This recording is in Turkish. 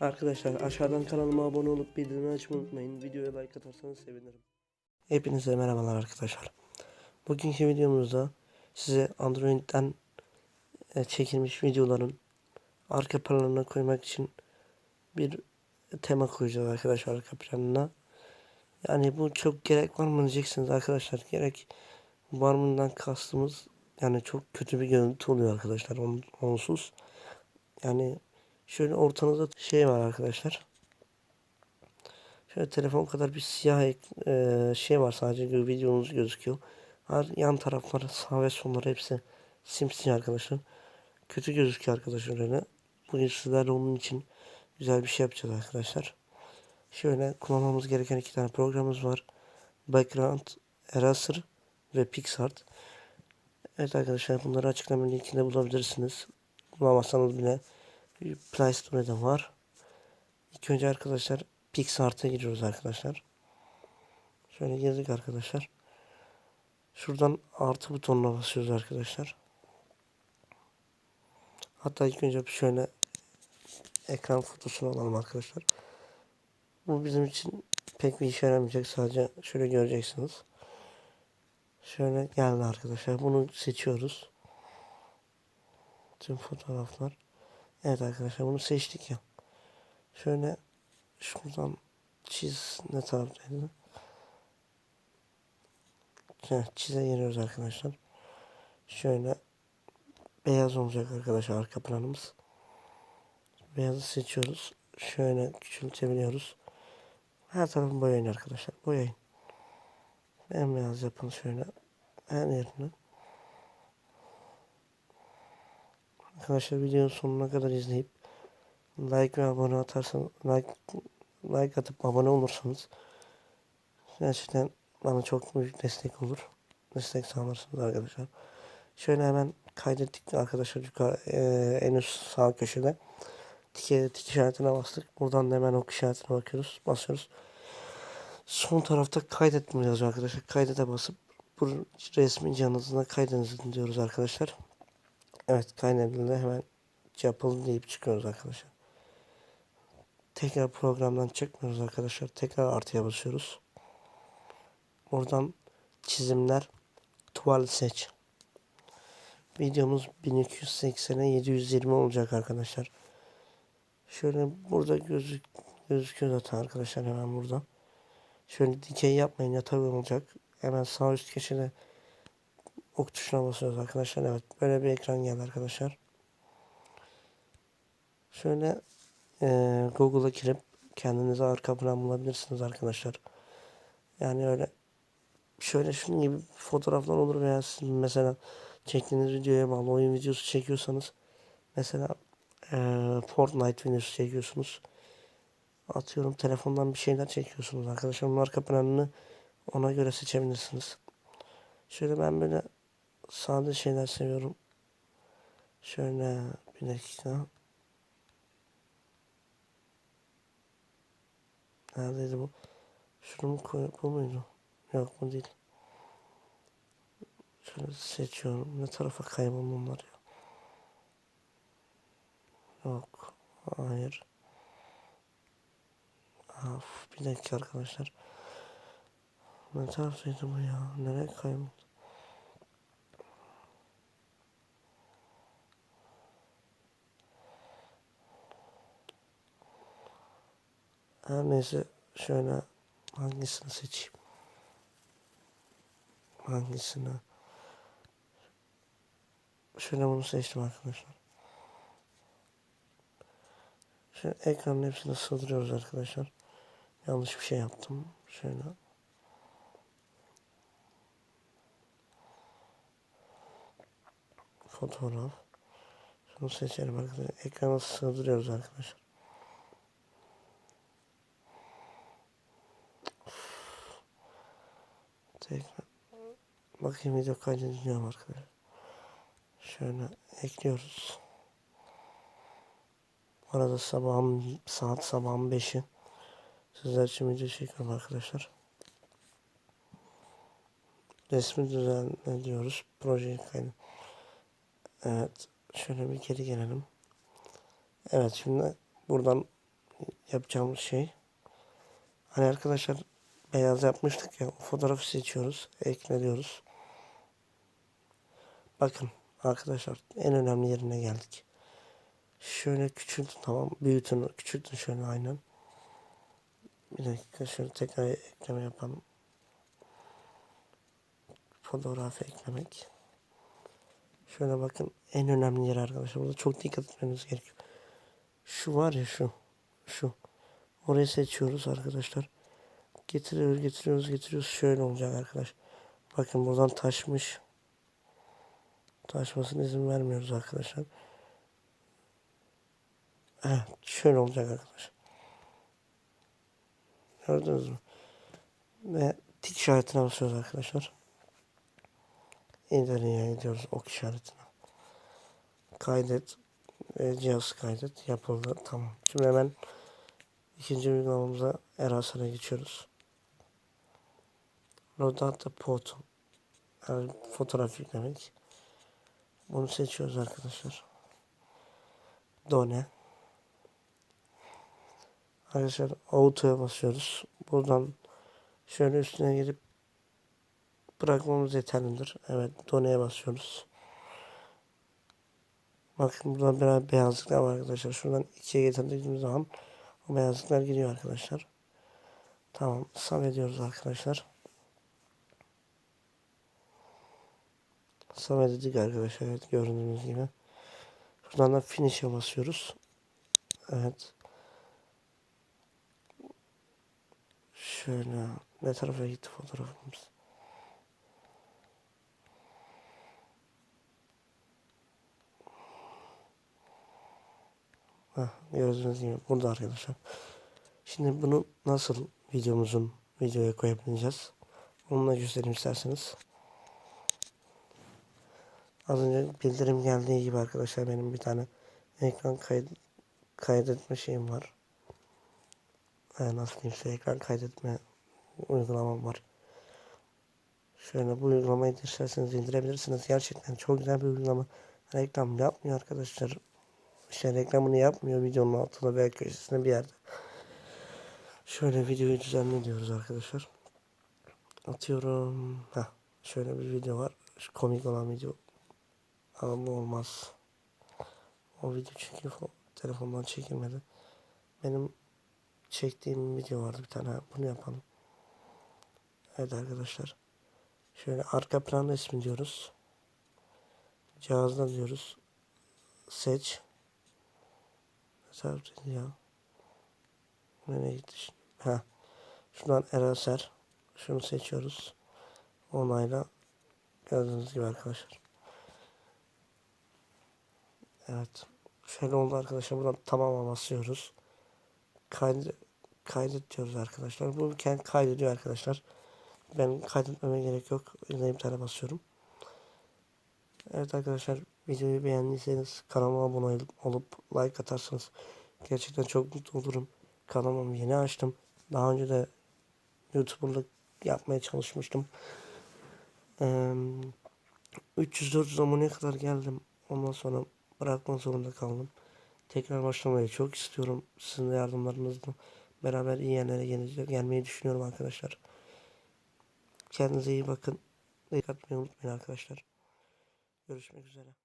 Arkadaşlar aşağıdan kanalıma abone olup bildirimleri açmayı unutmayın. Videoya like atarsanız sevinirim. Hepinize merhabalar arkadaşlar. Bugünkü videomuzda size Android'den e, çekilmiş videoların arka planına koymak için bir tema koyacağız arkadaşlar arka planına. Yani bu çok gerek var mı diyeceksiniz arkadaşlar. Gerek var mıdan kastımız yani çok kötü bir görüntü oluyor arkadaşlar on, onsuz. Yani şöyle ortanızda şey var arkadaşlar. Şöyle telefon kadar bir siyah e, şey var sadece videonuz gözüküyor. Her yan tarafları sağ ve solları hepsi simsiyah arkadaşlar. Kötü gözüküyor arkadaşlar öyle. Bugün sizlerle onun için güzel bir şey yapacağız arkadaşlar. Şöyle kullanmamız gereken iki tane programımız var. Background Eraser ve PixArt. Evet arkadaşlar bunları açıklama linkinde bulabilirsiniz. Bulamazsanız bile Play Store'da var. İlk önce arkadaşlar PixArt'a giriyoruz arkadaşlar. Şöyle girdik arkadaşlar. Şuradan artı butonuna basıyoruz arkadaşlar. Hatta ilk önce şöyle ekran fotosunu alalım arkadaşlar. Bu bizim için pek bir işe yaramayacak. Sadece şöyle göreceksiniz. Şöyle geldi arkadaşlar. Bunu seçiyoruz. Tüm fotoğraflar. Evet arkadaşlar bunu seçtik ya. Şöyle şuradan çiz ne taraftaydı? Çize giriyoruz arkadaşlar. Şöyle beyaz olacak arkadaşlar arka planımız. Beyazı seçiyoruz. Şöyle küçültebiliyoruz. Her tarafı boyayın arkadaşlar. Boyayın. Bembeyaz yapın şöyle. Her yerini. Arkadaşlar videonun sonuna kadar izleyip like ve abone atarsanız like like atıp abone olursanız gerçekten bana çok büyük destek olur. Destek sağlarsınız arkadaşlar. Şöyle hemen kaydettik arkadaşlar yukarı eee, en üst sağ köşede tike tik işaretine bastık. Buradan da hemen ok işaretine bakıyoruz. Basıyoruz. Son tarafta kaydetme yazıyor arkadaşlar. Kaydete basıp bu resmin cihazına kaydedin diyoruz arkadaşlar. Evet kaydedildi hemen yapıldı deyip çıkıyoruz arkadaşlar. Tekrar programdan çıkmıyoruz arkadaşlar. Tekrar artıya basıyoruz. Buradan çizimler tuval seç. Videomuz 1280'e 720 olacak arkadaşlar. Şöyle burada gözük gözüküyor zaten arkadaşlar hemen burada. Şöyle dikey yapmayın yatay olacak. Hemen sağ üst köşede ok tuşuna basıyoruz arkadaşlar. Evet böyle bir ekran geldi arkadaşlar. Şöyle eee Google'a girip kendinize arka plan bulabilirsiniz arkadaşlar. Yani öyle şöyle şunun gibi fotoğraflar olur veya siz mesela çektiğiniz videoya bağlı oyun videosu çekiyorsanız mesela eee Fortnite videosu çekiyorsunuz. Atıyorum telefondan bir şeyler çekiyorsunuz arkadaşlar. Onun arka planını ona göre seçebilirsiniz. Şöyle ben böyle sade şeyler seviyorum. Şöyle bir dakika. Neredeydi bu? Şunu mu koy bu muydu? Yok bu değil. Şöyle seçiyorum. Ne tarafa kayboldu onlar ya? Yok. Hayır. Of, bir dakika arkadaşlar. Ne taraftaydı bu ya? Nereye kayboldu? Her neyse şöyle hangisini seçeyim? Hangisini? Şöyle bunu seçtim arkadaşlar. Şöyle ekranın hepsini sığdırıyoruz arkadaşlar. Yanlış bir şey yaptım. Şöyle. Fotoğraf. Şunu seçelim arkadaşlar. Ekrana sığdırıyoruz arkadaşlar. Tekrar. Bakayım video kaydediliyor arkadaşlar. Şöyle ekliyoruz. Bu arada sabahın saat sabahın 5'i. Sizler için video çekiyorum arkadaşlar. Resmi düzenle diyoruz. Projeyi kaydı. Evet. Şöyle bir geri gelelim. Evet şimdi buradan yapacağımız şey. Hani arkadaşlar beyaz yapmıştık ya o fotoğrafı seçiyoruz. Ekleniyoruz. Bakın arkadaşlar en önemli yerine geldik. Şöyle küçültün tamam. Büyütün küçültün şöyle aynen. Bir dakika şöyle tekrar ekleme yapalım. Fotoğrafı eklemek. Şöyle bakın en önemli yer arkadaşlar. Burada çok dikkat etmeniz gerekiyor. Şu var ya şu. Şu. Orayı seçiyoruz arkadaşlar. Getiriyoruz, getiriyoruz, getiriyoruz. Şöyle olacak arkadaş. Bakın buradan taşmış. Taşmasına izin vermiyoruz arkadaşlar. Evet, şöyle olacak arkadaşlar. Gördünüz mü? Ve tik işaretine basıyoruz arkadaşlar. İleriye gidiyoruz ok işaretine. Kaydet. Ve cihaz kaydet. Yapıldı. Tamam. Şimdi hemen ikinci uygulamamıza Eraser'a geçiyoruz. Loadout photo. Yani fotoğraf yüklemek. Bunu seçiyoruz arkadaşlar. Done. Arkadaşlar auto'ya basıyoruz. Buradan şöyle üstüne gelip bırakmamız yeterlidir. Evet done'ye basıyoruz. Bakın buradan biraz beyazlıklar var arkadaşlar. Şuradan ikiye getirdiğimiz zaman o beyazlıklar giriyor arkadaşlar. Tamam. Save ediyoruz arkadaşlar. Save dedik arkadaşlar. Evet gördüğünüz gibi. Şuradan da finish'e basıyoruz. Evet. Şöyle ne tarafa gitti fotoğrafımız? Heh, gördüğünüz gibi burada arkadaşlar. Şimdi bunu nasıl videomuzun videoya koyabileceğiz? Onu da göstereyim isterseniz. Az önce bildirim geldiği gibi arkadaşlar benim bir tane ekran kayıt kaydetme şeyim var. Yani nasıl diyeyim size ekran kaydetme uygulamam var. Şöyle bu uygulamayı isterseniz indirebilirsiniz. Gerçekten çok güzel bir uygulama. Reklam yapmıyor arkadaşlar. İşte reklamını yapmıyor videonun altında veya köşesinde bir yerde. Şöyle videoyu düzenliyoruz arkadaşlar. Atıyorum. Heh, şöyle bir video var. Şu komik olan video. Bu olmaz. O video çünkü telefondan çekilmedi. Benim çektiğim video vardı bir tane. Bunu yapalım. Evet arkadaşlar. Şöyle arka plan resmi diyoruz. Cihazda diyoruz. Seç. Mesela ya. Nereye gitti? Ha. Şuradan Eraser. Şunu seçiyoruz. Onayla. Gördüğünüz gibi arkadaşlar. Evet. Şöyle oldu arkadaşlar. Buradan tamama basıyoruz. Kaydet, kaydet diyoruz arkadaşlar. Bu kendi kaydediyor arkadaşlar. Ben kaydetmeme gerek yok. Bir tane basıyorum. Evet arkadaşlar videoyu beğendiyseniz kanalıma abone olup like atarsanız gerçekten çok mutlu olurum. Kanalımı yeni açtım. Daha önce de YouTuber'lık yapmaya çalışmıştım. Ee, 300-400 aboneye kadar geldim. Ondan sonra bırakmak zorunda kaldım. Tekrar başlamayı çok istiyorum. Sizin de yardımlarınızla beraber iyi yerlere gelecek, gelmeyi düşünüyorum arkadaşlar. Kendinize iyi bakın. Dikkat etmeyi unutmayın arkadaşlar. Görüşmek üzere.